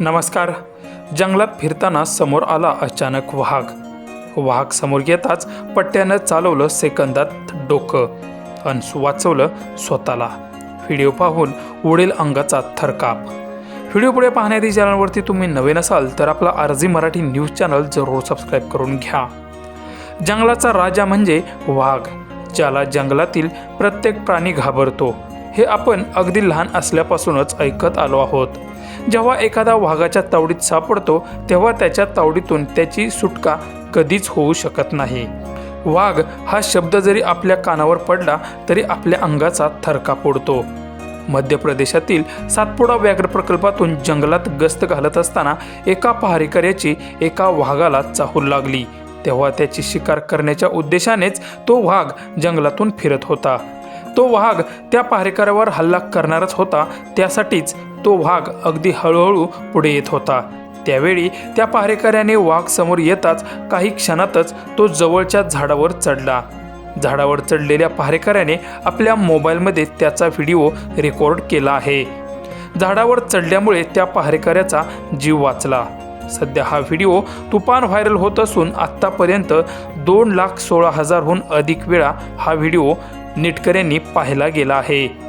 नमस्कार. जंगलात फिरताना समोर आला अचानक वाघ. वाघ समोर येताच पट्ट्यानं चालवलं सेकंदात डोकं अन वाचवलं स्वतःला. व्हिडिओ पाहून उडेल अंगाचा थरकाप. व्हिडिओ पुढे पाहण्याआधी चॅनलवरती तुम्ही नवीन असाल तर आपला आरजी मराठी न्यूज चॅनल जरूर सबस्क्राईब करून घ्या. जंगलाचा राजा म्हणजे वाघ ज्याला जंगलातील प्रत्येक प्राणी घाबरतो. हे आपण अगदी लहान असल्यापासूनच ऐकत आलो आहोत. जेव्हा एखादा वाघाच्या तावडीत सापडतो तेव्हा त्याच्या तावडीतून त्याची सुटका कधीच होऊ शकत नाही. वाघ हा शब्द जरी आपल्या कानावर पडला तरी आपल्या अंगाचा थरका पडतो मध्य प्रदेशातील सातपुडा व्याघ्र प्रकल्पातून जंगलात गस्त घालत असताना एका पहारेकऱ्याची एका वाघाला चाहूल लागली. तेव्हा त्याची शिकार करण्याच्या उद्देशानेच तो वाघ जंगलातून फिरत होता. तो वाघ त्या पहारेकऱ्यावर हल्ला करणारच होता. त्यासाठीच तो वाघ अगदी हळूहळू पुढे येत होता. त्यावेळी त्या पहारेकऱ्याने वाघ समोर येताच काही क्षणातच तो जवळच्या झाडावर चढला. झाडावर चढलेल्या पहारेकऱ्याने आपल्या मोबाईलमध्ये त्याचा व्हिडिओ रेकॉर्ड केला आहे. झाडावर चढल्यामुळे त्या पहारेकऱ्याचा जीव वाचला. सध्या हा व्हिडिओ तुफान व्हायरल होत असून आत्तापर्यंत दोन लाख सोळा हजारहून अधिक वेळा हा व्हिडिओ निटकऱ्यांनी पाहिला गेला आहे.